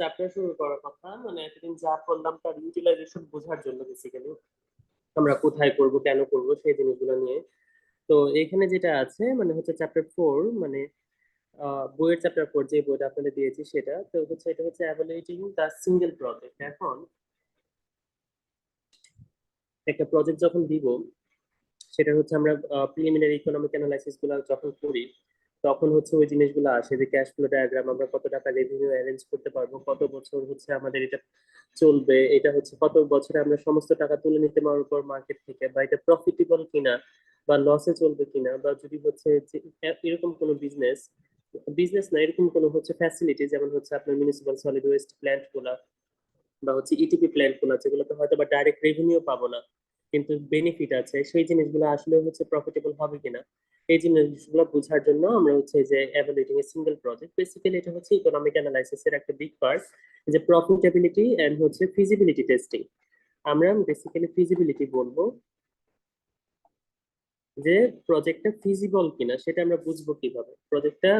Chapter শুরু করার কথা। মানে এতদিন যা করলাম তার ইউটিলাইজেশন বোঝার জন্য বেসিক্যালি আমরা কোথায় করব, কেন করব সেই জিনিসগুলো নিয়ে। তো এখানে যেটা আছে মানে হচ্ছে চ্যাপ্টার ফোর মানে বইয়ের চ্যাপ্টার ফোর যে বইটা আপনাদের দিয়েছি সেটা, তো হচ্ছে এটা হচ্ছে অ্যাভালুয়েটিং দ্য সিঙ্গেল প্রজেক্ট এখন একটা প্রজেক্ট যখন দিব, সেটা হচ্ছে আমরা প্রিলিমিনারি ইকোনমিক অ্যানালাইসিসগুলো যখন করি তখন হচ্ছে ওই জিনিসগুলো আসে যে ক্যাশ ফ্লো ডায়াগ্রাম আমরা কত টাকা রেভিনিউ অ্যারেঞ্জ করতে পারব, কত বছর হচ্ছে আমাদের এটা চলবে, এটা হচ্ছে কত বছরে আমরা সমস্ত টাকা তুলে নিতে পারব পর মার্কেট থেকে বা এটা প্রফিটেবল কিনা বা লসে চলবে কিনা বা যদি হচ্ছে এরকম কোনো বিজনেস বিজনেস না, এরকম কোনো হচ্ছে ফ্যাসিলিটি যেমন হচ্ছে আপনার মিউনিসিপাল সলিড ওয়েস্ট প্ল্যান্টগুলা বা হচ্ছে ইটিপি প্ল্যান্টগুলো যেগুলোতে হয়তো বা ডাইরেক্ট রেভিনিউ পাবো না। কিন্তু বেনিফিট আছে, সেই জিনিসগুলো আসলে হচ্ছে প্রফিটেবল হবে কিনা, এই জিনিসগুলো বোঝার জন্য আমরা হচ্ছে যে evaluating a single project basically এটা হচ্ছে ইকোনমিক অ্যানালাইসিস এর একটা বিগ পার্ট যে প্রফিটেবিলিটি এন্ড হচ্ছে ফিজিবিলিটি টেস্টিং আমরা বেসিক্যালি ফিজিবিলিটি বলব যে প্রজেক্টটা ফিজিবল কিনা, সেটা আমরা বুঝব কীভাবে? প্রজেক্টটা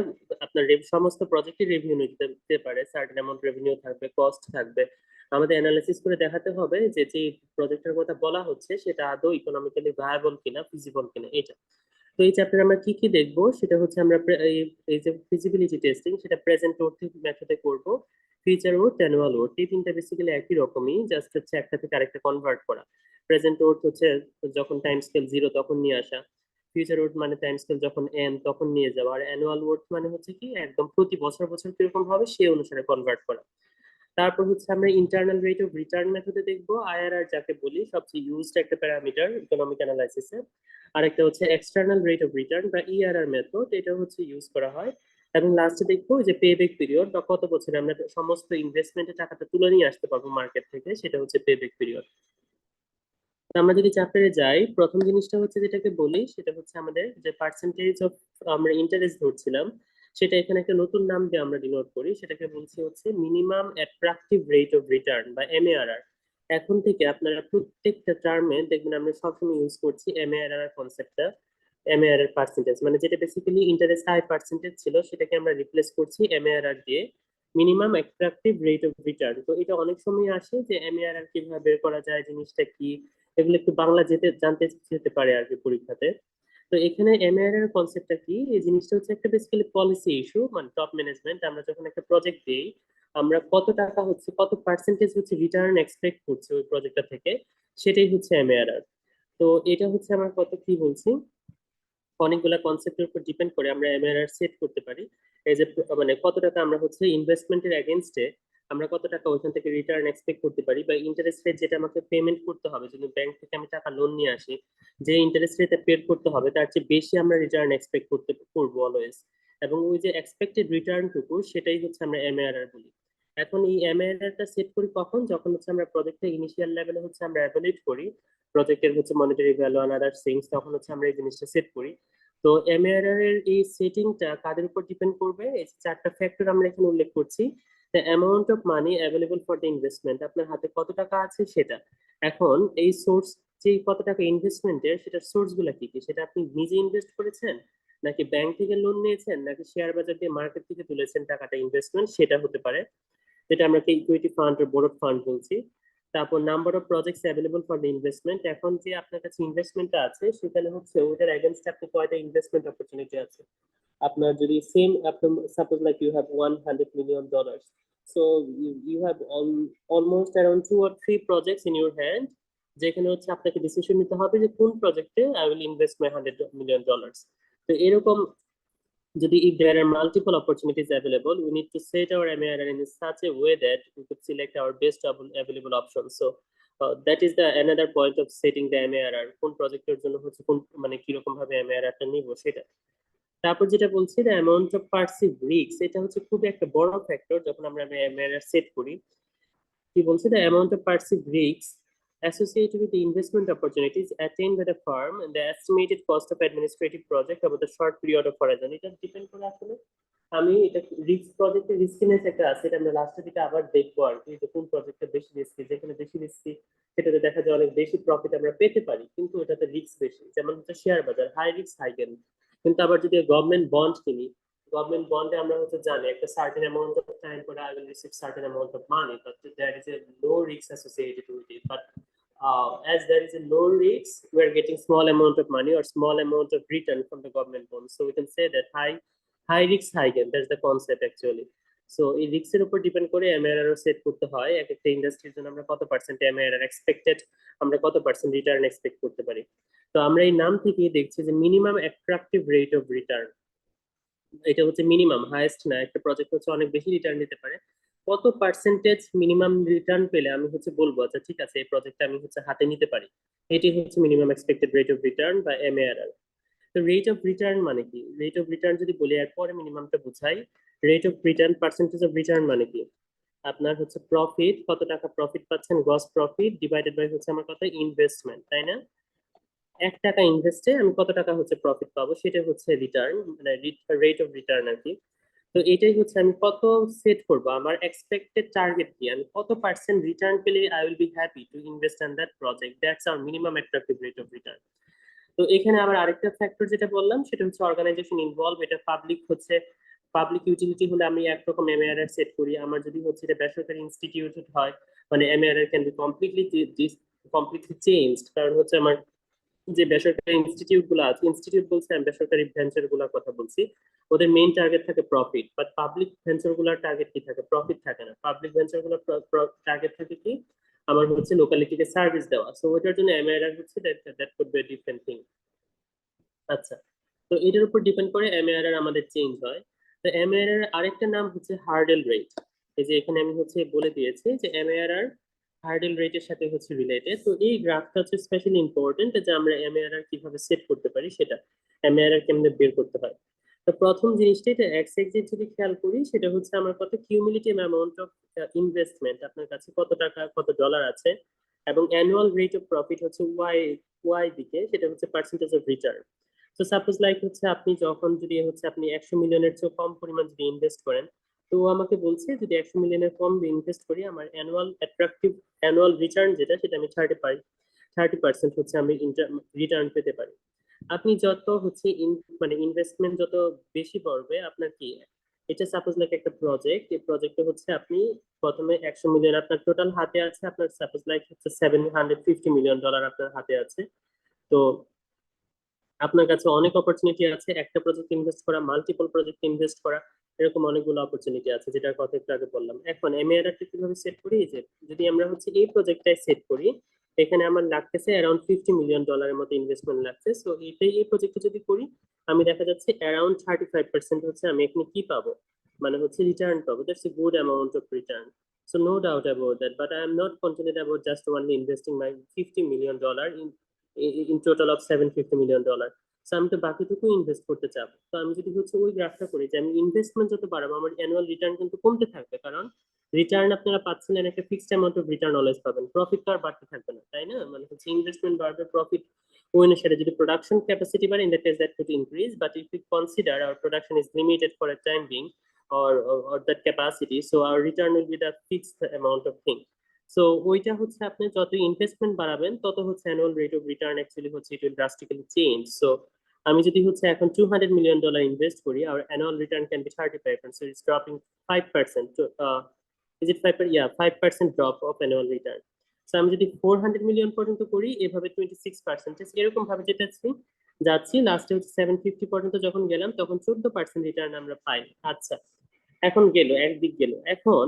আপনার সমস্ত প্রজেক্টে রেভিনিউ দিতে পারে সার্টেন অ্যামাউন্ট রেভিনিউ থাকবে কস্ট থাকবে আমাদের অ্যানালাইসিস করে দেখাতে হবে যে যে প্রজেক্টের কথা বলা হচ্ছে, সেটা আদৌ ইকোনমিক্যালি ভায়াবল কিনা ফিজিবল কিনা এটা তো এই চ্যাপ্টারে আমরা কি কি দেখব, সেটা হচ্ছে আমরা এই- যে ফিজিবিলিটি টেস্টিং সেটা প্রেজেন্ট ওর্থ মেথডে করব ফিউচার ওর্থ অ্যানুয়াল ওর্থ এই তিনটা বেসিক্যালি একই রকমই জাস্ট হচ্ছে একটা থেকে আরেকটা কনভার্ট করা। প্রেজেন্ট ওর্থ হচ্ছে যখন টাইম স্কেল জিরো তখন নিয়ে আসা। ফিউচার ওর্থ মানে টাইম স্কেল যখন এন তখন নিয়ে যাওয়া। আর অ্যানুয়াল ওর্থ মানে হচ্ছে কি, একদম প্রতি বছর বছর কীরকম হবে, সেই অনুসারে কনভার্ট করা। তারপর হচ্ছে আমরা ইন্টারনাল রেট অফ রিটার্ন মেথডে দেখব আইআরআর যাকে বলি, সবচেয়ে ইউজড একটা প্যারামিটার ইকোনমিক অ্যানালাইসিসে আরেকটা হচ্ছে এক্সটার্নাল রেট অফ রিটার্ন বা ইআরআর মেথড এটা হচ্ছে ইউজ করা হয়। এবং লাস্টে দেখব যে পে ব্যাক পিরিয়ড বা কত বছরে আমরা সমস্ত ইনভেস্টমেন্টের টাকাটা তুলে নিয়ে আসতে পারব মার্কেট থেকে, সেটা হচ্ছে পে ব্যাক পিরিয়ড আমরা যদি চ্যাপ্টারে যাই, প্রথম জিনিসটা হচ্ছে যেটাকে বলি, সেটা হচ্ছে আমাদের যে পার্সেন্টেজ অফ আমরা ইন্টারেস্ট ধরছিলাম সেটা এখানে একটা নতুন নাম দিয়ে আমরা ডিনোট করি। সেটাকে বলছি হচ্ছে minimum attractive rate of return বা এমএআরআর এখন থেকে আপনারা প্রত্যেকটা টার্মে দেখবেন আমরা সবসময় ইউজ করছি এমএআরআর কনসেপ্টটা এমএআরআর পার্সেন্টেজ মানে যেটা বেসিক্যালি ইন্টারেস্ট হাই পার্সেন্টেজ ছিল, সেটাকে আমরা রিপ্লেস করছি এমএআরআর দিয়ে। Minimum attractive rate of return তো এটা অনেক সময় আসে যে এমএআরআর কীভাবে বের করা যায়, জিনিসটা কি? এগুলো একটু বাংলা যেতে, জানতে যেতে পারে আর কি পরীক্ষাতে। তো এখানে এমআরআর কনসেপ্টটা কি? এই জিনিসটা হচ্ছে একটা বেসিক্যালি পলিসি ইস্যু মানে টপ ম্যানেজমেন্ট আমরা যখন একটা প্রজেক্ট দিই, আমরা কত টাকা হচ্ছে, কত পার্সেন্টেজ হচ্ছে রিটার্ন এক্সপেক্ট করছি ওই প্রজেক্টটা থেকে? সেটাই হচ্ছে এমআরআর তো এটা হচ্ছে আমার কত কি বলছি? অনেকগুলা কনসেপ্টের উপর ডিপেন্ড করে আমরা এমআরআর সেট করতে পারি। এই যে মানে কত টাকা আমরা হচ্ছে ইনভেস্টমেন্টের এগেনস্টে আমরা কত টাকা ওইখান থেকে রিটার্ন এক্সপেক্ট করতে পারি? বা ইন্টারেস্ট রেট যেটা আমাকে পেমেন্ট করতে হবে, যদি ব্যাংক থেকে আমি টাকা লোন নিয়ে আসি, যে ইন্টারেস্ট রেটে পে করতে হবে, তার চেয়ে বেশি আমরা রিটার্ন এক্সপেক্ট করতে করব অলওয়েজ এবং ওই যে এক্সপেক্টেড রিটার্নটুকু সেটাই হচ্ছে আমরা এমআরআর বলি। এখন এই এমআরআরটা সেট করি কখন? যখন হচ্ছে আমরা প্রজেক্টের ইনিশিয়াল লেভেলে হচ্ছে আমরা অ্যাভেলেট করি প্রজেক্টের হচ্ছে monetary value and other things তখন হচ্ছে আমরা এই জিনিসটা সেট করি। তো এমআরআর এর এই সেটিংটা কাদের উপর ডিপেন্ড করবে? এই চারটা ফ্যাক্টর আমরা এখানে উল্লেখ করছি। The amount of money available for the investment আপনার হাতে কত টাকা আছে সেটা। এখন এই সোর্স যে কত টাকা ইনভেস্টমেন্টের সেটার সোর্সগুলা কি কি? সেটা আপনি নিজে ইনভেস্ট করেছেন? নাকি ব্যাংক থেকে লোন নিয়েছেন? নাকি শেয়ার বাজার দিয়ে মার্কেট থেকে তুলেছেন টাকাটা ইনভেস্টমেন্ট সেটা হতে পারে। যেটা আমরা ইকুইটি ফান্ড বা বোরড ফান্ড বলছি। তারপর number of projects available for the investment এখন যে আপনার কাছে ইনভেস্টমেন্টটা আছে, সেখানে হচ্ছে ওইটার এগেনস্টে আপনি কয়টা ইনভেস্টমেন্ট অপরচুনিটি আছে? আপনার যদি সেম আপনার suppose like you have one hundred million dollars so you have almost around two or three projects in your hand যেখানে হচ্ছে আপনাকে ডিসিশন নিতে হবে যে কোন প্রজেক্টে I will invest my hundred million dollars তো এরকম যদি if there are multiple opportunities available we need to set our MIR in such a way that we could select our best available option so that is the another point of setting the MIR কোন প্রজেক্টের জন্য হচ্ছে কোন মানে কীরকম ভাবে এমআইআরটা নিব সেটা। তারপর যেটা বলছি the amount of perceive risk এটা হচ্ছে খুবই একটা বড় ফ্যাক্টর যখন আমরা এমআইআর সেট করি। কি বলছি the amount of perceive risk associated with the investment opportunities attained by the firm and the estimated cost of administrative project over the short period of horizon. এটা ডিপেন্ড করে আসলে আমি এটা রিস্ক প্রজেক্টের রিস্কিনেস একটা আছে, এটা আমরা লাস্টের দিকে আবার দেখব আর কি কোন প্রজেক্টটা বেশি রিস্কি যেখানে বেশি রিস্কি সেটাতে দেখা যায় অনেক বেশি প্রফিট আমরা পেতে পারি, কিন্তু এটাতে রিস্ক বেশি। যেমন হচ্ছে শেয়ার বাজার হাই রিস্ক হাই গেন কিন্তু আবার যদি গভর্নমেন্ট বন্ড কিনি গভর্নমেন্ট বন্ডে আমরা হচ্ছে জানি একটা সার্টেন অ্যামাউন্ট অফ টাইম পরে I will receive certain amount of money but there is a low risk associated with it but uh, as there is a low risk, we are getting small amount of money or small amount of return from the government bonds. So we can say that high, high risk, high gain. That's the concept actually. So এই রিস্কের উপর depend করে MRR set করতে হয় এক একটা ইন্ডাস্ট্রির জন্য আমরা কত পার্সেন্ট এমআরআর এক্সপেক্টেড আমরা কত পার্সেন্ট রিটার্ন এক্সপেক্ট করতে পারি তো আমরা এই নাম থেকে দেখছি যে minimum attractive rate of return এটা হচ্ছে মিনিমাম হাইয়েস্ট না একটা প্রজেক্ট হচ্ছে অনেক বেশি রিটার্ন দিতে পারে কত পার্সেন্টেজ মিনিমাম রিটার্ন পেলে আমি হচ্ছে বলব আচ্ছা ঠিক আছে, এই প্রজেক্টটা আমি হচ্ছে হাতে নিতে পারি। এটি হচ্ছে minimum expected rate of return বা এমএআরআর তো রেট অফ রিটার্ন মানে কি? রেট অফ রিটার্ন যদি বলি, এরপরে মিনিমামটা বুঝাই। Rate of return percentage of return মানে কি? আপনার হচ্ছে প্রফিট কত টাকা প্রফিট পাচ্ছেন? গ্রস প্রফিট ডিভাইডেড বাই হচ্ছে আমার কথা ইনভেস্টমেন্ট তাই না? এক টাকা ইনভেস্টে আমি কত টাকা হচ্ছে প্রফিট পাবো? সেটা হচ্ছে রিটার্ন মানে রেট অফ রিটার্ন আর কি। তো এটাই হচ্ছে আমি কত সেট করব, আমার এক্সপেক্টেড টার্গেট কি? আমি কত পার্সেন্ট রিটার্ন পেলে I will be happy to invest in that project that's our minimum attractive rate of return তো এখানে আবার আরেকটা ফ্যাক্টর যেটা বললাম, সেটা হচ্ছে অর্গানাইজেশন ইনভলভ এটা পাবলিক হচ্ছে। পাবলিক ইউটিলিটি হলে আমি একরকম এমএআরআর সেট করি। আমার যদি হচ্ছে এটা বেসরকারি ইনস্টিটিউট হয় মানে MARR can be completely completely changed কারণ হচ্ছে আমার যে বেসরকারি ইনস্টিটিউটগুলো আছে ইনস্টিটিউট বলছে আমি বেসরকারি ভেঞ্চারগুলোর কথা বলছি, ওদের মেইন টার্গেট থাকে প্রফিট বাট পাবলিক ভেঞ্চারগুলোর টার্গেট কি থাকে? প্রফিট থাকে না। পাবলিক ভেঞ্চারগুলোর টার্গেট থাকে কি? আমার হচ্ছে লোকালিটিকে সার্ভিস দেওয়া। সো ওটার জন্য এমআইআর হচ্ছে that could be different thing আচ্ছা তো এটার উপর ডিপেন্ড করে এমআইআর আমাদের চেঞ্জ হয়। তো এমআইআর আরেকটা নাম হচ্ছে হার্ডেল রেট এই যে এখানে আমি হচ্ছে বলে দিয়েছি যে এমআইআর হার্ডেল রেটের সাথে হচ্ছে রিলেটেড তো এই গ্রাফটা হচ্ছে স্পেশালি ইম্পর্টেন্ট যে আমরা এমআইআর কীভাবে সেট করতে পারি সেটা এমআইআর কেমনে বের করতে হয়। তো প্রথম জিনিসটা এটা এক্স এক্সিট যদি খেয়াল করি, সেটা হচ্ছে আমার কত কিউমিলেটিভ অ্যামাউন্ট অফ ইনভেস্টমেন্ট আপনার কাছে কত টাকা, কত ডলার আছে, এবং অ্যানুয়াল রেট অফ প্রফিট হচ্ছে ওয়াই ওয়াই দিকে, সেটা হচ্ছে পার্সেন্টেজ অফ রিটার্ন তো সাপোজ লাইক হচ্ছে আপনি যখন যদি হচ্ছে আপনি একশো মিলিয়নের চেয়ে কম পরিমাণ যদি ইনভেস্ট করেন তো আমাকে বলছে যদি একশো মিলিয়নের কম ইনভেস্ট করি, আমার অ্যানুয়াল অ্যাট্রাকটিভ অ্যানুয়াল রিটার্ন যেটা, সেটা আমি থার্টি পারি থার্টি পার্সেন্ট হচ্ছে আমি রিটার্ন পেতে পারি। আপনি যত হচ্ছে মানে ইনভেস্টমেন্ট যত বেশি পড়বে আপনার কি, এটা সাপোজ লাইক একটা প্রজেক্ট এই প্রজেক্টে হচ্ছে আপনি প্রথমে একশো মিলিয়ন আপনার টোটাল হাতে আছে, আপনার সাপোজ লাইক হচ্ছে seven hundred fifty million dollar আপনার হাতে আছে। তো আপনার কাছে অনেক অপরচুনিটি আছে, একটা প্রজেক্ট ইনভেস্ট করা মাল্টিপল প্রজেক্ট ইনভেস্ট করা এরকম অনেকগুলো অপরচুনিটি আছে, যেটার কথা একটু আগে বললাম। এখন এমএআরটা কীভাবে সেট করি? যে যদি আমরা হচ্ছে এই প্রজেক্টটাই সেট করি, এখানে আমার লাগতেছে অ্যারাউন্ড ফিফটি মিলিয়ন ডলারের মতো ইনভেস্টমেন্ট লাগছে। সো এটাই, এই প্রজেক্টে যদি করি, আমি দেখা যাচ্ছে অ্যারাউন্ড থার্টি ফাইভ পার্সেন্ট হচ্ছে আমি এখানে কি পাবো? মানে হচ্ছে রিটার্ন পাবো। That's a good amount of return so no doubt about that but I am not contented about just only investing my fifty million dollar in in total of seven fifty million dollar so আমি তো বাকিটুকু invest করতে চাবো। তো আমি যদি হচ্ছে ওই গ্রাফটা করি যে আমি ইনভেস্টমেন্ট যত বাড়াবো আমার অ্যানুয়াল রিটার্ন কিন্তু কমতে থাকবে। কারণ রিটার্ন আপনারা পাচ্ছিলেন একটা fixed amount of return always পাবেন। প্রফিট তো আর বাড়তে থাকবে না তাই না? মানে হচ্ছে ইনভেস্টমেন্ট বাড়বে প্রফিট ওইনের সাথে যদি প্রোডাকশন ক্যাপাসিটি বাড়ে in that case that could increase but if you consider our production is limited for a time being or, or or that capacity so return will be the fixed amount of thing. So ওইটা হচ্ছে আপনি যত investment বাড়াবেন তত হচ্ছে annual rate of return actually হচ্ছে it will drastically change so আমি যদি হচ্ছে এখন two hundred million dollar invest করি আর annual return can be thirty five percent it's dropping five percent is it five yeah five percent drop of annual return so আমি যদি four hundred million পর্যন্ত করি, এভাবে টোয়েন্টি সিক্স পার্সেন্টেজ এরকম ভাবে যেতেছি যাচ্ছি লাস্টে হচ্ছে সেভেন ফিফটি পর্যন্ত যখন গেলাম, তখন চোদ্দ পার্সেন্ট রিটার্ন আমরা পাই। আচ্ছা এখন গেল, একদিক গেল। এখন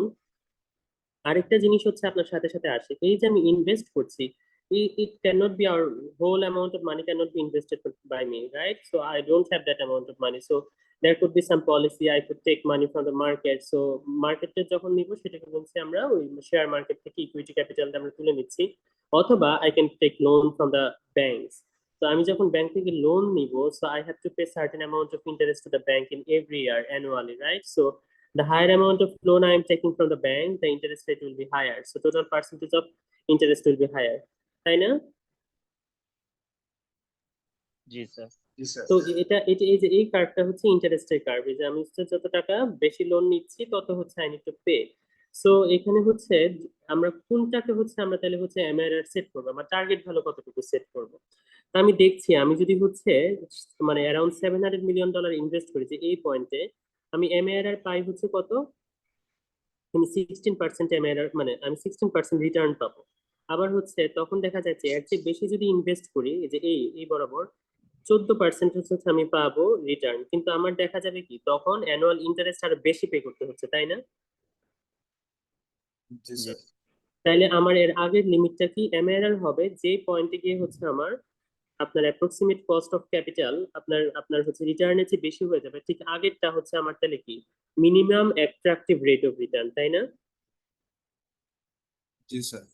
আরেকটা জিনিস হচ্ছে আপনার সাথে সাথে আসে, এই যে আমি ইনভেস্ট করছি it cannot be our whole amount of money cannot be invested by me right so i don't have that amount of money so there could be some policy i could take money from the market so মার্কেটে যখন নিব সেটাকে বলছি আমরা ওই share market থেকে equity ক্যাপিটালটা আমরা তুলে নিচ্ছি অথবা I can take loan from the banks তো আমি যখন ব্যাংক থেকে লোন নিব so I have to pay certain amount of interest to the bank in every year annually right so the higher amount of loan I am taking from the bank, the interest rate will be higher. So total percentage of interest will be higher. তাই না? জি sir. জি sir. তো এটা এটা এই যে এই কার্ভটা হচ্ছে ইন্টারেস্টের কার্ভ যে আমি হচ্ছে যত টাকা বেশি লোন নিচ্ছি তত হচ্ছে I need to pay so এখানে হচ্ছে আমরা কোনটাকে হচ্ছে আমরা তাহলে হচ্ছে এমআরআর সেট করব? আমার টার্গেট ভালো কতটুকু সেট করব? তো আমি দেখছি আমি যদি হচ্ছে মানে seven hundred million dollar invest করি যে এই পয়েন্টে আমি এমএআরআর পাই হচ্ছে কত? আমি সিক্সটিন পার্সেন্ট এমএআরআর মানে আমি সিক্সটিন পার্সেন্ট রিটার্ন পাবো। আবার হচ্ছে তখন দেখা যাচ্ছে এর চেয়ে বেশি যদি ইনভেস্ট করি এই যে এই এই বরাবর চোদ্দ পার্সেন্ট হচ্ছে আমি পাবো রিটার্ন কিন্তু আমার দেখা যাবে কি তখন অ্যানুয়াল ইন্টারেস্ট আরও বেশি পে করতে হচ্ছে তাই না? জি স্যার। তাইলে আমার এর আগের লিমিটটা কি এমআরআর হবে? যে পয়েন্টে গিয়ে হচ্ছে আমার আপনার অ্যাপ্রক্সিমেট কস্ট অফ ক্যাপিটাল আপনার আপনার হচ্ছে রিটার্নের চেয়ে বেশি হয়ে যাবে ঠিক আগেরটা হচ্ছে আমার তাহলে কি minimum attractive rate of return তাই না? জি স্যার।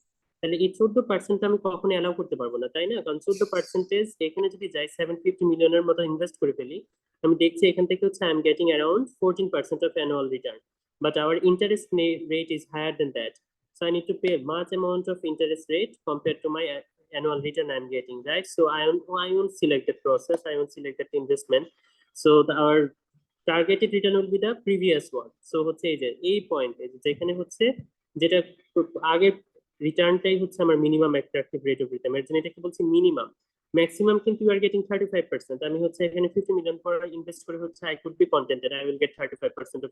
তাহলে এই চোদ্দ পার্সেন্ট আমি কখনো অ্যালাউ করতে পারব না, তাই না? কারণ চোদ্দ পার্সেন্টেজ এখানে যদি যাই সেভেন ফিফটি মিলিয়নের মতো ইনভেস্ট করে ফেলি, আমি দেখছি এখান থেকে হচ্ছে I am getting around fourteen percent of annual return but our interest rate is higher than that so I need to pay much amount of interest rate compare to my annual return I am getting right so I won't I won't select the process I won't select that investment so our targeted return will be the previous one so হচ্ছে এই যে, এই পয়েন্টে যেখানে হচ্ছে যেটা আগে রিটার্নটাই হচ্ছে আমার minimum attractive rate of return এর জন্য এটাকে বলছি মিনিমাম ম্যাক্সিমাম কিন্তু you are getting thirty five percent আমি হচ্ছে এখানে ফিফটি মিলিয়ন পর ইনভেস্ট করে হচ্ছে I could be contented I will get thirty five percent of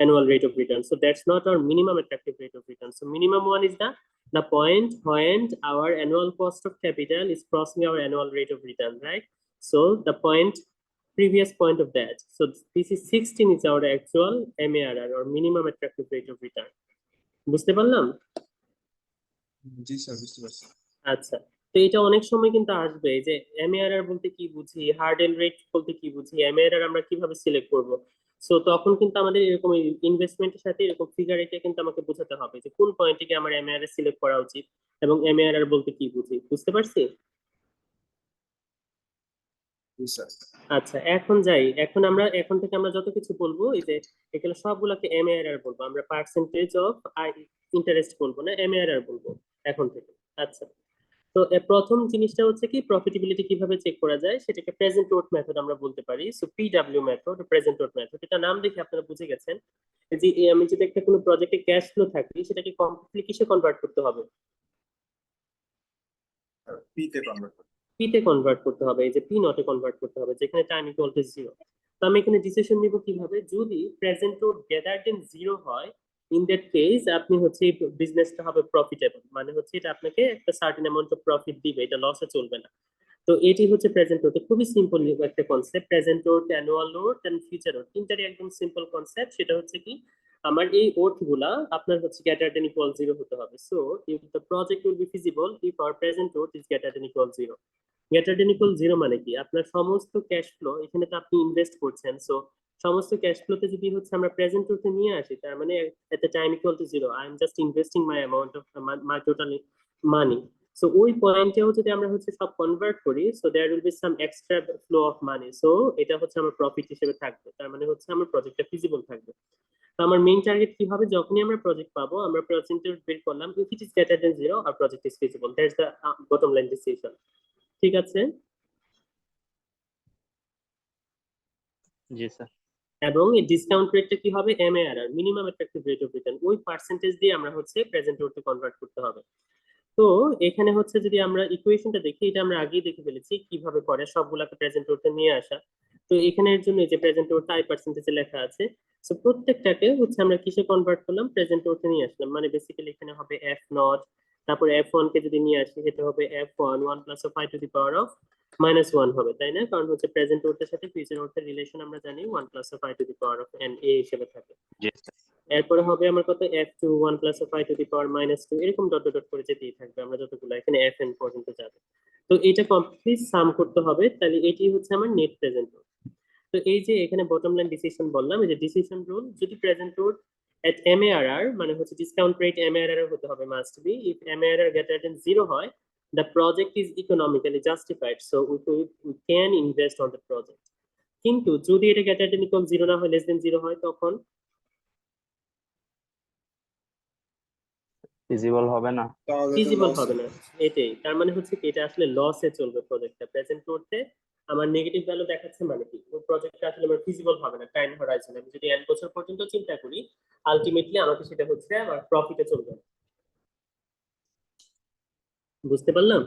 annual rate of return. So that's not our minimum attractive rate of return. So minimum one is the the point when our annual cost of capital is crossing our annual rate of return, right? So the point previous point of that. So this is 16 is our actual MARR or minimum attractive rate of return. বুঝতে পারলাম জি sir বুঝতে পারছি। আচ্ছা তো এটা অনেক সময় কিন্তু আসবে যে এমএআরআর বলতে কি বুঝি হার্ডেল রেট বলতে কি বুঝি এমএআরআর আমরা কীভাবে সিলেক্ট করব? সো তখন কিন্তু আমাদের এরকম ইনভেস্টমেন্টের সাথে এরকম ফিগার এটা কিন্তু আমাকে বোঝাতে হবে যে কোন পয়েন্টে গিয়ে আমার এমএআরআর সিলেক্ট করা উচিত এবং এমএআরআর বলতে কি বুঝি বুঝতে পারছি? আচ্ছা এখন যাই এখন আমরা এখন থেকে আমরা যত কিছু বলব এই যে এগুলো সবগুলোকে এমএআরআর বলব আমরা পার্সেন্টেজ অফ ইন্টারেস্ট বলব না এমএআরআর বলব। এখন থেকে। আচ্ছা। তো প্রথম জিনিসটা হচ্ছে কি প্রফিটেবিলিটি কীভাবে চেক করা যায় সেটাকে প্রেজেন্ট ওট মেথড আমরা বলতে পারি। So PW method present worth method এটা নাম দেখে আপনারা বুঝে গেছেন যে আমি যদি একটা কোনো প্রজেক্টে ক্যাশ ফ্লো থাকি সেটাকে কমপ্লিটলি কিসে কনভার্ট করতে হবে? পি তে কনভার্ট করতে পি তে কনভার্ট করতে হবে এই যে পি নটে কনভার্ট করতে হবে যেখানে টাইম ইকুয়াল টু জিরো তো আমি এখানে ডিসিশন নিব কীভাবে? যদি present worth greater than zero হয় ইন দ্যাট কেস আপনি হচ্ছে বিজনেসটা হবে প্রফিটেবল মানে হচ্ছে এটা আপনাকে একটা সার্টেন অ্যামাউন্ট অফ প্রফিট দিবে, এটা লসে চলবে না। তো এটি হচ্ছে প্রেজেন্ট ওট খুবই সিম্পল একটা concept present worth annual worth and future worth তিনটারই একদম সিম্পল কনসেপ্ট সেটা হচ্ছে কি, আমার এই ওটগুলা আপনার হচ্ছে গ্রেটার দেন ইকুয়াল জিরো হতে হবে। So if the project will be feasible if our present worth is greater than equal zero greater than equal zero মানে কি, আপনার সমস্ত ক্যাশ ফ্লো এখানে তো আপনি ইনভেস্ট করছেন। সো সমস্ত ক্যাশ ফ্লোতে যদি হচ্ছে আমরা প্রেজেন্ট ওতে নিয়ে আসি, তার মানে at the time equal to zero I am just investing my amount of my total money so ওই পয়েন্টেও যদি আমরা হচ্ছে সব কনভার্ট করি so there will be some extra flow of money so এটা হচ্ছে আমার প্রফিট হিসেবে থাকবে। তার মানে হচ্ছে আমার প্রজেক্টটা ফিজিবল থাকবে। তো আমার মেইন টার্গেট কি হবে? যখনই আমরা প্রজেক্ট পাবো আমরা প্রজেক্ট বের করলাম if it is greater than zero R project is feasible that's the bottom line decision ঠিক আছে? জি স্যার এবং এই ডিসকাউন্ট রেটটা কি হবে? MARR minimum attractive rate of return ওই পার্সেন্টেজ দিয়ে আমরা হচ্ছে প্রেজেন্ট ওরতে কনভার্ট করতে হবে। তো এখানে হচ্ছে যদি আমরা ইকুয়েশনটা দেখি, এটা আমরা আগেই দেখে ফেলেছি কীভাবে করে সবগুলাকে প্রেজেন্ট ওরতে নিয়ে আসা। তো এখানের জন্য যে প্রেজেন্ট ওরটা আই পার্সেন্টেজে লেখা আছে সো প্রত্যেকটাকে হচ্ছে আমরা কিসে কনভার্ট করলাম? প্রেজেন্ট ওরতে নিয়ে আসলাম। মানে বেসিক্যালি এখানে হবে এফ নট তারপর এফ ওয়ান কে যদি নিয়ে আসি, সেটা হবে F one one plus of five to the power of minus one হবে, তাই না? কারণ হচ্ছে প্রেজেন্ট ওরটার সাথে ফিউচার ওরটার রিলেশন আমরা জানি one plus of five to the power of n এ হিসেবে থাকে। এরপরে হবে আমার কত? F two one plus five to the power minus two এরকম ডট ডট করে যেতেই থাকবে আমরা যতগুলো এখানে এফ এন পর্যন্ত যাবে। তো এটা কমপ্লিট সাম করতে হবে তাহলে এটি হচ্ছে আমার নেট প্রেজেন্ট রুল তো এই যে এখানে বটম লাইন ডিসিশন বললাম এই যে ডিসিশন রুল যদি প্রেজেন্ট রুল at MARR মানে হচ্ছে ডিসকাউন্ট রেট MARR হতে হবে must be if MARR greater than zero হয় the project is economically justified so we, we, we can invest on the project কিন্তু যদি এটা greater than equal zero না হয় less than zero হয় তখন ফিজিবল হবে না। ফিজিবল হবে না। এটাই। তার মানে হচ্ছে কি এটা আসলে লসে চলবে প্রজেক্টটা প্রেজেন্ট করতে আমার নেগেটিভ ভ্যালু দেখাচ্ছে মানে কি ওই প্রজেক্টটা আসলে আমার ফিজিবল হবে না টাইম হরাইজন আমি যদি এক বছর পর্যন্ত চিন্তা করি আলটিমেটলি আমাকে সেটা হচ্ছে আমার প্রফিটে চলবে। বুঝতে পারলাম?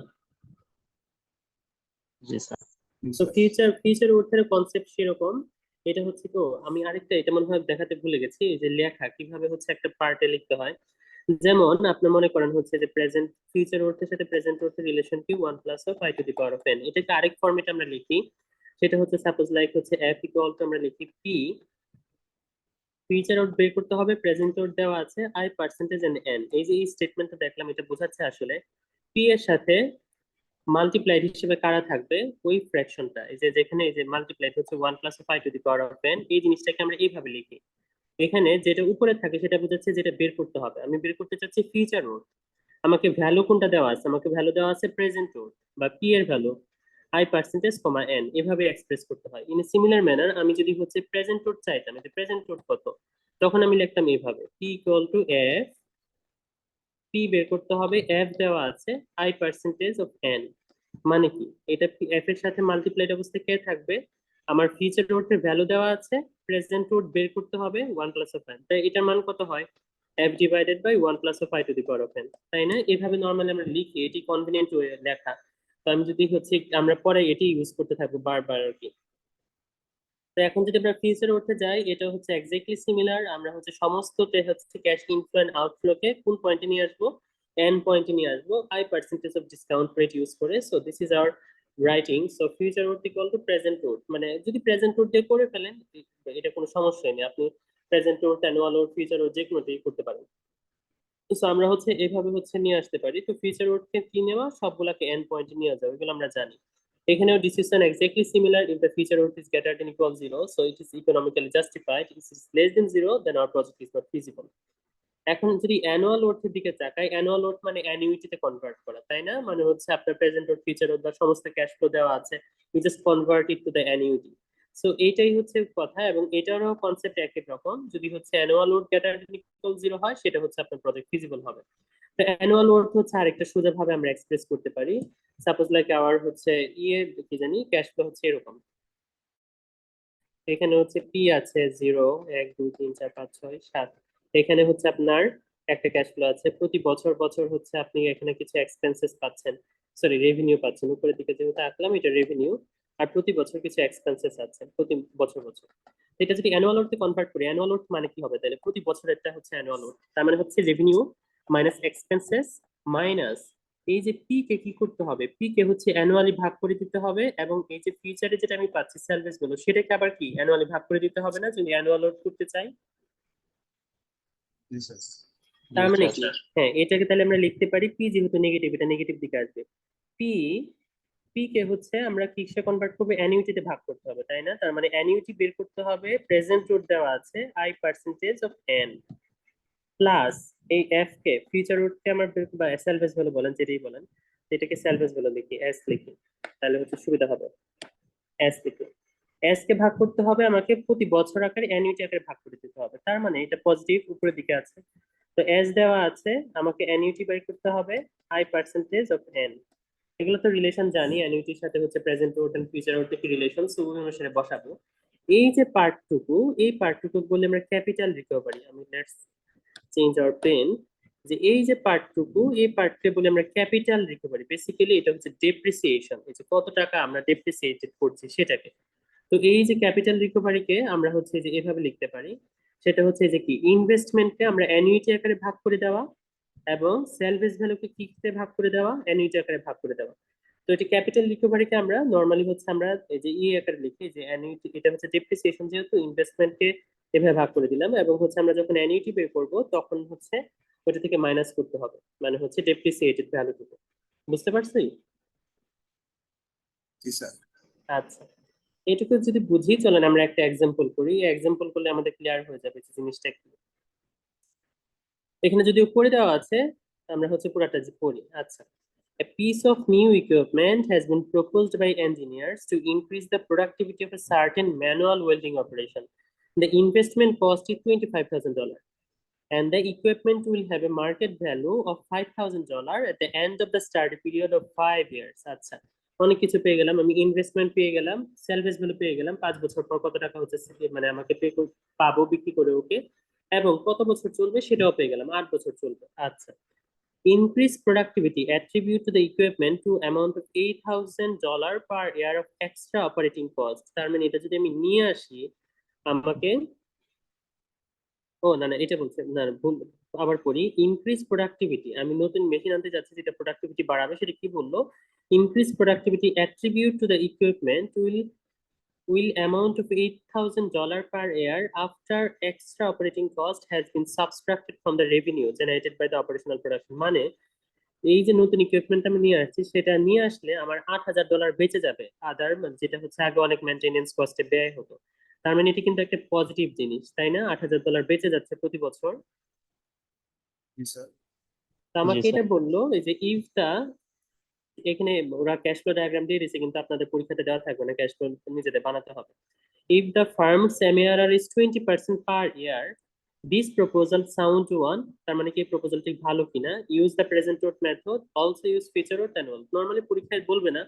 জি স্যার। তো ফিউচার ফিউচার ওঠার কনসেপ্ট সেরকম। এটা হচ্ছে তো আমি আরেকটা এটা মনে হয় দেখাতে ভুলে গেছি যে লেখা কীভাবে হচ্ছে একটা পার্টে লিখতে হয়। যেমন আপনি মনে করেন হচ্ছে যে প্রেজেন্ট ফিউচার অর্থের সাথে প্রেজেন্ট অর্থের রিলেশন কি one plus of i to the power of n এটাকে আরেক ফরম্যাট আমরা লিখি, সেটা হচ্ছে সাপোজ লাইক হচ্ছে এফ ইকুয়াল টু আমরা লিখি পি ফিউচার অর্থ বের করতে হবে প্রেজেন্ট অর্থ দেওয়া আছে আই পার্সেন্টেজ এন্ড এন এই যে এই স্টেটমেন্টটা দেখলাম, এটা বোঝাচ্ছে আসলে পি এর সাথে মাল্টিপ্লাইড হিসেবে কারা থাকবে? ওই ফ্র্যাকশনটা এই যে যেখানে এই যে মাল্টিপ্লাইড হচ্ছে one plus of i to the power of n এই জিনিসটাকে আমরা এইভাবে লিখি। এখানে যেটা উপরে থাকে সেটা বোঝাচ্ছে যেটা বের করতে হবে। আমি বের করতে চাচ্ছি ফিউচার রোড আমাকে ভ্যালু কোনটা দেওয়া আছে? আমাকে ভ্যালু দেওয়া আছে প্রেজেন্ট রোড বা পি এর value i percentage comma n এভাবে এক্সপ্রেস করতে হয়। ইন সিমিলার ম্যানার আমি যদি হচ্ছে প্রেজেন্ট রোড চাইতাম যে প্রেজেন্ট রোড কত? তখন আমি লিখতাম এইভাবে P equal to F P বের করতে হবে এফ দেওয়া আছে আই পার্সেন্টেজ অফ এন মানে কি? এটা এফ এর সাথে মাল্টিপ্লাইড অবস্থায় কে থাকবে? আমার ফিউচার রোডের ভ্যালু দেওয়া আছে প্রেজেন্ট রোড বের করতে হবে ওয়ান প্লাস অফ এন তাই এটার মান কত হয়? F divided by one plus of i to the power of n তাই না? এভাবে নর্মালি আমরা লিখি, এটি কনভিনিয়েন্ট ওয়ে লেখা। তো আমি যদি হচ্ছে, আমরা পরে এটি ইউজ করতে থাকব বারবার আর কি। তো এখন যদি আমরা ফিউচার রোডে যাই, এটা হচ্ছে এক্স্যাক্টলি সিমিলার আমরা হচ্ছে সমস্ততে হচ্ছে ক্যাশ ইনফ্লো এন্ড আউটফ্লোকে কোন পয়েন্টে নিয়ে আসব? এন পয়েন্টে নিয়ে আসব। I percentage of discount rate use করে। So this is our writing so future worth equal to present worth মানে যদি প্রেজেন্ট রোড দিয়ে করে ফেলেন, এটা কোনো সমস্যাই নেই। আপনি present worth annual worth future worth যে কোনোটাই করতে পারেন। সো আমরা হচ্ছে এইভাবে হচ্ছে নিয়ে আসতে পারি। তো ফিউচার রোডকে কি নেওয়া? সবগুলাকে এন পয়েন্টে নিয়ে যাবে এগুলো আমরা জানি। এখানেও decision exactly similar if the future worth is than equal zero, so it is economically justified, if it is less than zero, then our project is not feasible. এখন যদি অ্যানুয়াল অর্থের দিকে তাকাই অ্যানুয়াল অর্থ মানে অ্যানুইটিতে কনভার্ট করা, তাই না? মানে হচ্ছে আপনার প্রেজেন্ট অর ফিউচার অর বা সমস্ত ক্যাশ ফ্লো দেওয়া আছে you just convert it to the annuity so এইটাই হচ্ছে কথা এবং এটারও কনসেপ্ট একই রকম। যদি হচ্ছে অ্যানুয়াল গ্রেটার ইকুয়াল জিরো হয়, সেটা হচ্ছে আপনার প্রজেক্ট ফিজিবল হবে। তো অ্যানুয়াল অর্থ হচ্ছে আরেকটা সোজা ভাবে আমরা এক্সপ্রেস করতে পারি। সাপোজ লাইক আওয়ার হচ্ছে ইয়ে কি জানি ক্যাশ ফ্লো হচ্ছে এরকম। এখানে হচ্ছে পি আছে জিরো এক, দুই, তিন, চার, পাঁচ, ছয়, সাত। এখানে হচ্ছে আপনার একটা ক্যাশ ফ্লো আছে। প্রতি বছর বছর হচ্ছে আপনি এখানে কিছু এক্সপেন্সেস পাচ্ছেন। সরি রেভিনিউ পাচ্ছেন। উপরের দিকে যেহেতু আঁকলাম, এটা রেভিনিউ আর প্রতি বছর কিছু এক্সপেন্সেস আছে, প্রতি বছর বছর। এটা যদি অ্যানুয়াল অর্থে কনভার্ট করি অ্যানুয়াল অর্থ মানে কি হবে? তাহলে প্রতি বছরেরটা হচ্ছে অ্যানুয়াল অর্থ তার মানে হচ্ছে রেভিনিউ মাইনাস এক্সপেন্সেস মাইনাস এই যে পি কে কি করতে হবে? পি কে হচ্ছে অ্যানুয়ালি ভাগ করে দিতে হবে এবং এই যে ফিউচারে যেটা আমি পাচ্ছি সার্ভিসগুলো, সেটাকে আবার কি? অ্যানুয়ালি ভাগ করে দিতে হবে না? যদি অ্যানুয়াল অর্থ করতে চাই? তার মানে কি? হ্যাঁ এটাকে তাহলে আমরা লিখতে পারি পি যেহেতু নেগেটিভ এটা নেগেটিভ দিকে আসবে। পি পি কে হচ্ছে আমরা কিসে কনভার্ট করব? অ্যানিউটিতে ভাগ করতে হবে তাই না? তার মানে অ্যানিউটি বের করতে হবে প্রেজেন্ট রুট দেওয়া আছে i percentage of n plus এই এফ কে ফিউচার রুটকে আমার বের- বা সেলভেজ ভ্যালু বলেন যেটাই বলেন এটাকে সেলভেজ ভ্যালু লিখি এস লিখি তাহলে হচ্ছে সুবিধা হবে এস লিখি। এস কে ভাগ করতে হবে, আমাকে প্রতি বছর আকারে অ্যানুইটি আকারে ভাগ করে দিতে হবে। তার মানে এটা পজিটিভ উপরের দিকে আছে। তো এস দেওয়া আছে, আমাকে অ্যানুইটি বাই করতে হবে আই পার্সেন্টেজ অফ এন এগুলো তো রিলেশন জানি অ্যানুইটির সাথে হচ্ছে present worth and future worth কি রিলেশন সো ওই অনুসারে বসাবো। এই যে পার্টটুকু, এই পার্টটুকু বলে আমরা ক্যাপিটাল পারি আমি লেটস চেঞ্জ আওয়ার পেন যে এই যে পার্টটুকু, এই পার্টকে বলে আমরা ক্যাপিটাল পারি বেসিক্যালি এটা হচ্ছে ডেপ্রিসিয়েশন এই যে কত টাকা আমরা ডেপ্রিসিয়েটেড করছি সেটাকে। তো এই যে ক্যাপিটাল রিকভারিকে আমরা হচ্ছে যে এভাবে লিখতে পারি সেটা হচ্ছে যে কি? ইনভেস্টমেন্টকে আমরা অ্যানুইটি আকারে ভাগ করে দেওয়া এবং সেলভেজ ভ্যালুকে কিতে ভাগ করে দেওয়া? অ্যানুইটি আকারে ভাগ করে দেওয়া। তো এটি ক্যাপিটাল রিকভারিকে আমরা নর্মালি হচ্ছে আমরা এই যে ই আকারে লিখি যে অ্যানুইটি এটা হচ্ছে ডেপ্রিসিয়েশন যেহেতু ইনভেস্টমেন্টকে এভাবে ভাগ করে দিলাম এবং হচ্ছে আমরা যখন অ্যানুইটি বের করব তখন হচ্ছে ওটা থেকে মাইনাস করতে হবে মানে হচ্ছে ডেপ্রিসিয়েটেড ভ্যালুটুকু বুঝতে পারছি? জি স্যার। আচ্ছা। এটুকু যদি বুঝি চলেন আমরা একটা এক্সাম্পল করি এক্সাম্পল করলে আমাদের ক্লিয়ার হয়ে যাবে জিনিসটা কি এখানে যদিও করে দেওয়া আছে আমরা হচ্ছে পুরাটা পড়ি আচ্ছা A piece of new equipment has been proposed by engineers to increase the productivity of a certain manual welding operation. The investment cost is $25,000 and the equipment will have a market value of $5,000 at the end of the study period of five years. আচ্ছা অনেক কিছু পেয়ে গেলাম। আমি investment পেয়ে গেলাম সেলভেজ value পেয়ে গেলাম। পাঁচ বছর পর কত টাকা হচ্ছে মানে আমাকে পে পাবো বিক্রি করে, ওকে? এবং কত বছর চলবে সেটাও পেয়ে গেলাম, আট বছর চলবে। আচ্ছা। increase productivity, attribute to the equipment to amount of eight thousand dollar per year of extra operating cost তার মানে এটা যদি আমি নিয়ে আসি, আমাকে ও না না এটা বলছে না না, ভুল আবার পড়ি ইনক্রিজ প্রোডাক্টিভিটি আমি নতুন মেশিন আনতে যাচ্ছি যেটা প্রোডাক্টিভিটি বাড়াবে সেটা কি বলল? Increase productivity attribute to the equipment will will amount of $8,000 per year after extra operating cost has been subtracted from the revenue generated by the operational production. মানে এই যে নতুন ইকুইপমেন্ট আমি নিয়ে আসছি সেটা নিয়ে আসলে আমার আট হাজার ডলার বেঁচে যাবে। আদার যেটা হচ্ছে আগে অনেক মেনটেনেন্স কস্টে ব্যয় হতো। তার মানে এটি কিন্তু একটা পজিটিভ জিনিস তাই না? আট হাজার ডলার বেঁচে যাচ্ছে প্রতি বছর। জি স্যার। আমাকে এটা বলল এই যে ইফ দা এখানে ওরা ক্যাশ ফ্লো ডায়াগ্রাম দিয়ে দিয়েছে কিন্তু আপনাদের পরীক্ষাতে দেওয়া থাকবে না ক্যাশ ফ্লো নিজেদের বানাতে হবে। If the firms MARR is twenty percent per year this proposal sound one তার মানে কি প্রপোজালটি ভালো কিনা? Use the present worth method also use future worth annual normally পরীক্ষায় বলবে না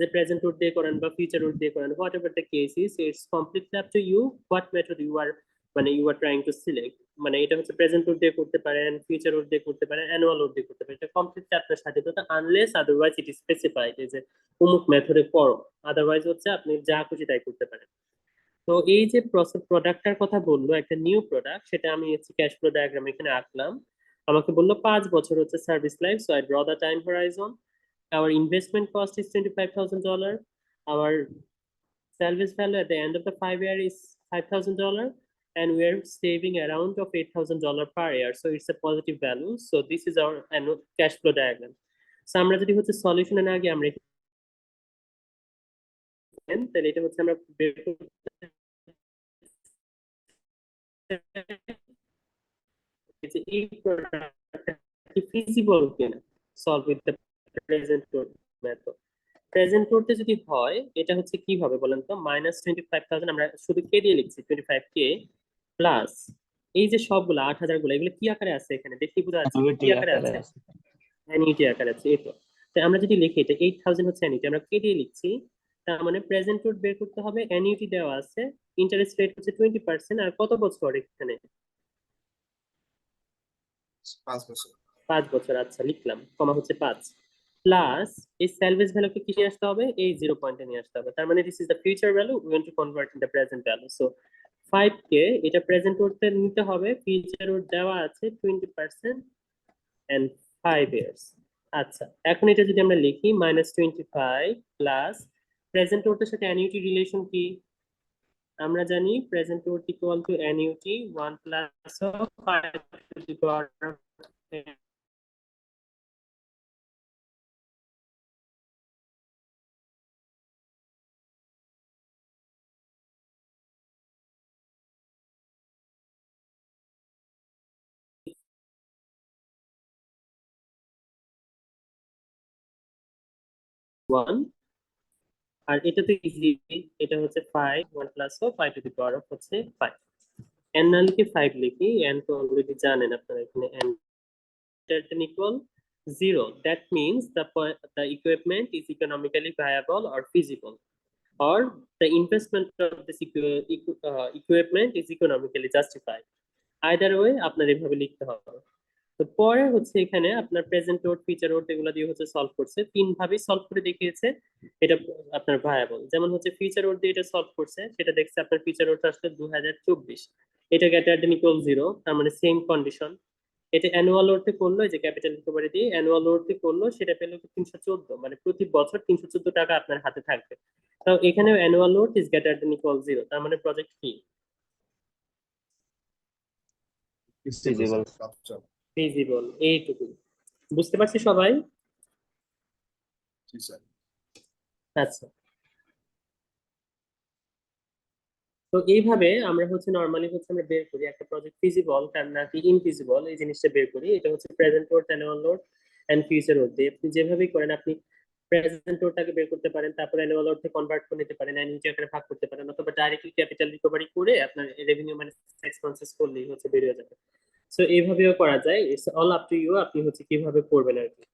যে প্রেজেন্ট রোড দিয়ে করেন বা ফিচার রোড দিয়ে করেন? Whatever the case is it's completely up to you what method you are মানে you are trying to select মানে এটা হচ্ছে প্রেজেন্ট রোড দিয়ে করতে পারেন ফিউচার রোড দিয়ে করতে পারেন অ্যানুয়াল রোড দিয়ে করতে পারেন, এটা কমপ্লিটলি আপনার স্বাধীনতা unless otherwise it is specified যে অমুক মেথডে করো। আদারওয়াইজ হচ্ছে আপনি যা খুশি তাই করতে পারেন। তো এই যে প্রসেস প্রোডাক্টটার কথা বলল, একটা নিউ প্রোডাক্ট সেটা আমি হচ্ছে ক্যাশ ফ্লো ডায়াগ্রাম এখানে আঁকলাম। আমাকে বলল পাঁচ বছর হচ্ছে service life so I draw the time horizon our investment cost is $25,000 our salvage value at the end of the five year is $5,000 and we are saving around of $8,000 per year so it's a positive value so this is our annual cash flow diagram so আমরা যদি হচ্ছে সলিউশনের আগে আমরা এখানে- তাহলে এটা হচ্ছে আমরা বের করতে- এই যে এই product কি feasible কিনা solve with the present load method. Present করতে যদি হয় এটা হচ্ছে কি হবে বলেন তো? মাইনাস টোয়েন্টি ফাইভ থাউজেন্ড আমরা শুধু কে দিয়ে লিখছি টোয়েন্টি ফাইভ কে প্লাস এই যে সবগুলো আট হাজারগুলো এগুলো কি আকারে আছে এখানে? দেখি বোঝা যাচ্ছে কি আকারে আছে। অ্যানিটি আকারে আছে এই তো। তাই আমরা যদি লিখি এটা এইট থাউজেন্ড হচ্ছে অ্যানিটি আমরা কে দিয়ে লিখছি তার মানে প্রেজেন্ট রোড বের করতে হবে অ্যানিউটি দেওয়া আছে ইন্টারেস্ট রেট হচ্ছে টোয়েন্টি পার্সেন্ট আর কত বছর এখানে? পাঁচ বছর। পাঁচ বছর আচ্ছা লিখলাম কমা হচ্ছে পাঁচ। প্লাস এই স্যালভেজ ভ্যালুকে কি আসতে হবে? এই জিরো পয়েন্টে নিয়ে আসতে হবে। তার মানে this is the future value we want to convert in the present value so five কে এটা প্রেজেন্ট করতে নিতে হবে ফিউচার ওর দেওয়া আছে twenty percent and five years আচ্ছা এখন এটা যদি আমরা লিখি minus twenty five plus present ওরটার সাথে অ্যানিউটি রিলেশন কি? আমরা জানি present worth equal to annuity one plus five one আর এটা তো ইজি এটা হচ্ছে five one plus O five to the power of হচ্ছে ফাইভ এন না লিখে ফাইভ লিখি এন তো অলরেডি জানেন আপনারা এখানে n equal that means the po- the equipment is economically viable or feasible or the investment of this equi- equi- uh, equipment is economically justified either way আপনার এভাবে লিখতে হবে তো পরে হচ্ছে এখানে আপনার প্রেজেন্ট রোড ফিচার রোড এগুলো দিয়ে হচ্ছে সলভ করছে। তিন ভাবেই সলভ করে দেখিয়েছে এটা আপনার ভায়াবল যেমন হচ্ছে ফিচার রোড দিয়ে এটা সলভ করছে সেটা দেখছে আপনার ফিচার রোড আসলে দু হাজার চব্বিশ। এটা গ্যাটার ইকুয়াল জিরো তার মানে সেম কন্ডিশন এটা অ্যানুয়াল ওরতে করল এই যে ক্যাপিটাল রিকভারি দিয়ে অ্যানুয়াল ওরতে করল সেটা পেল তিনশো চোদ্দ? মানে প্রতি বছর তিনশো চোদ্দ টাকা আপনার হাতে থাকবে। তো এখানে annual worth is greater than equal zero তার মানে প্রজেক্ট. আচ্ছা ফিজিবল এইটুকু। বুঝতে পারছি সবাই? আচ্ছা। তো এইভাবে আমরা হচ্ছে নর্মালি হচ্ছে আমরা বের করি। একটা প্রজেক্ট ফিজিবল তার নাকি ইনফিজিবল এই জিনিসটা বের করি। এটা হচ্ছে present worth annual worth and future দিয়ে। আপনি যেভাবেই করেন আপনি প্রেজেন্ট লোডটাকে বের করতে পারেন তারপরে অ্যানুয়াল লোডকে কনভার্ট করে নিতে পারেন অ্যানুইটি আকারে ভাগ করতে পারেন। অথবা ডাইরেক্টলি ক্যাপিটাল রিকভারি করে আপনার রেভিনিউ মানে এক্সপেন্সেস করলেই হচ্ছে বেরিয়ে যাবে। সো এইভাবেও করা যায়। It's all up to you আপনি হচ্ছে কীভাবে করবেন আর কি।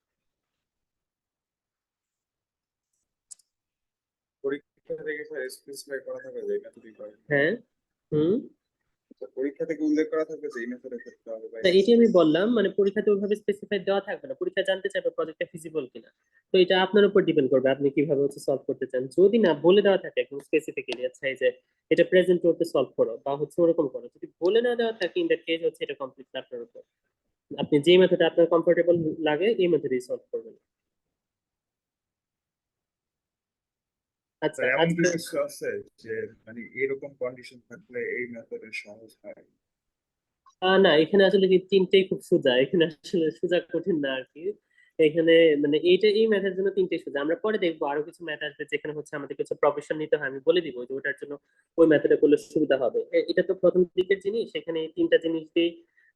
পরীক্ষা থেকে স্যার স্পেসিফাই করা থাকে যে এটা তুমি করেন হ্যাঁ? হুম? পরীক্ষা থেকে উল্লেখ করা থাকবে যে এই মেথডে করতে হবে তা আমি বললাম মানে পরীক্ষাতে ওইভাবে স্পেসিফাই দেওয়া থাকবে না। পরীক্ষা জানতে চাইবে প্রজেক্টটা ফিজিবল কিনা। তো এটা আপনার উপর ডিপেন্ড করবে আপনি কীভাবে হচ্ছে সলভ করতে চান। যদি না বলে দেওয়া থাকে একদম স্পেসিফিক্যালি আচ্ছা এই যে এটা প্রেজেন্ট করতে সলভ করো বা হচ্ছে ওরকম করো। যদি বলে না দেওয়া থাকে ইন দ্যাট কেস হচ্ছে এটা কমপ্লিট আপনার উপর। আপনি যে মেথডে আপনার কমফোর্টেবল লাগে এই মেথডেই সলভ করবেন। আচ্ছা স্যার, এমন আজকে কিছু আছে যে মানে এরকম কন্ডিশন থাকলে এই মেথডে সহজ হয়। না এখানে আসলে কি তিনটেই খুব সোজা। এখানে আসলে সোজা কঠিন না আর কি। এখানে মানে এইটা এই ম্যাথের জন্য তিনটেই সোজা। আমরা পরে দেখব আরও কিছু ম্যাথ আসবে যেখানে হচ্ছে আমাদের কিছু প্রফেশন নিতে হয়। আমি বলে দিব যে ওটার জন্য ওই ম্যাথটা করলে সুবিধা হবে। এটা তো প্রথম দিকের জিনিস। এখানে তিনটা জিনিস দিয়ে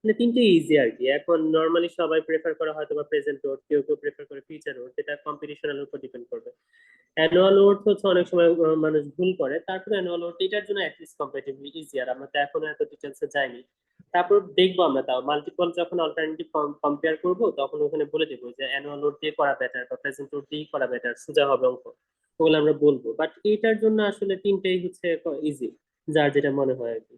মানে তিনটেই ইজি আর কি। এখন নর্মালি সবাই প্রেফার করা হয়তো বা প্রেজেন্ট ওয়ার্ড কেউ কেউ প্রেফার করে ফিউচার ওয়ার্ড এটা কম্পিটিশনের উপর ডিপেন্ড করবে। অ্যানুয়াল ওয়ার্ড হচ্ছে অনেক সময় মানুষ ভুল করে। তারপরে অ্যানুয়াল ওয়ার্ড এটার জন্য অ্যাটলিস্ট কম্পারেটিভলি ইজি আর আমরা তো এখনও এত ডিটেলসে যাইনি। তারপর দেখব আমরা তাও। মাল্টিপল যখন অল্টারনেটিভ কম্পেয়ার করব, তখন ওখানে বলে দেবো যে অ্যানুয়াল লোড দিয়ে করা বেটার বা প্রেজেন্ট লোড দিয়ে করা বেটার সোজা হবে অঙ্ক। ওগুলো আমরা বলব। বাট এটার জন্য আসলে তিনটেই হচ্ছে ইজি যার যেটা মনে হয় আর কি।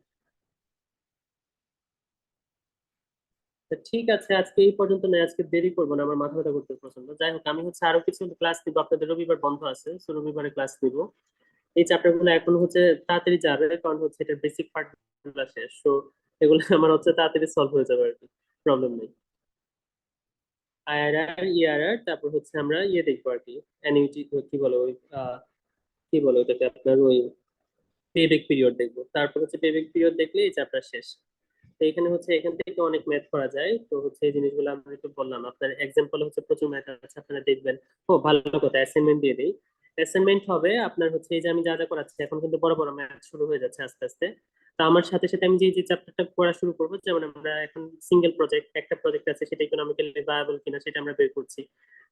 ঠিক আছে, আজকে এই পর্যন্ত নয়, আজকে দেরি করব না, আমার মাথা ব্যথা করতে প্রচণ্ড যাই হোক, আমি হচ্ছে আরও কিছু ক্লাস নিব আপনাদের রবিবার বন্ধ আছে তো রবিবারে ক্লাস দিব। এই চ্যাপ্টারগুলো এখন হচ্ছে তাড়াতাড়ি যাবে, কারণ হচ্ছে এটা বেসিক পার্ট শেষ তো এগুলো আমার হচ্ছে তাড়াতাড়ি সলভ হয়ে যাবে আর কি প্রবলেম নেই। আইআরআর ইআরআর তারপর হচ্ছে আমরা ইয়ে দেখব আর কি অ্যানুইটি কি বলো ওই কি বলো ওটাকে আপনার ওই পেব্যাক পিরিয়ড দেখব। তারপর হচ্ছে পেব্যাক পিরিয়ড দেখলে এই চ্যাপ্টার শেষ। তো এখানে হচ্ছে এখান থেকে অনেক ম্যাথ করা যায়। তো হচ্ছে এই জিনিসগুলো আমি তো বললাম, আপনার এক্সাম্পল হচ্ছে প্রচুর ম্যাথ আছে, আপনারা দেখবেন। ও, ভালো কথা অ্যাসাইনমেন্ট দিয়ে দিই। অ্যাসাইনমেন্ট হবে আপনার হচ্ছে এই যে আমি যা যা করাচ্ছি, এখন কিন্তু বড় বড় ম্যাথ শুরু হয়ে যাচ্ছে আস্তে আস্তে। তো আমার সাথে সাথে আমি যে যে চ্যাপ্টারটা পড়া শুরু করব, যেমন আমরা এখন সিঙ্গেল প্রজেক্ট একটা প্রজেক্ট আছে, সেটা ইকোনমিক্যালি ভায়াবল কিনা সেটা আমরা বের করছি।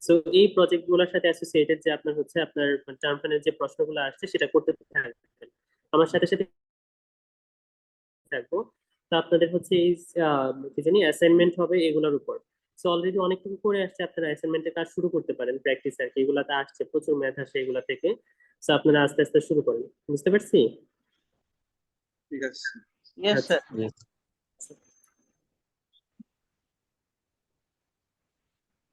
সো এই প্রজেক্টগুলোর সাথে অ্যাসোসিয়েটেড যে আপনার হচ্ছে আপনার টার্ম ফাইনের যে প্রশ্নগুলো আসছে, সেটা করতে থাকবেন। আমার সাথে সাথে থাকব। তো আপনাদের হচ্ছে এই আহ, কি জানি অ্যাসাইনমেন্ট হবে এগুলোর উপর। সো অলরেডি অনেকটুকু করে আসছে আপনারা অ্যাসাইনমেন্টের কাজ শুরু করতে পারেন প্র্যাকটিস আর কি এগুলাতে আসছে প্রচুর ম্যাথ আসে এগুলা থেকে। সো আপনারা আস্তে আস্তে শুরু করেন। বুঝতে পারছি? ঠিক আছে।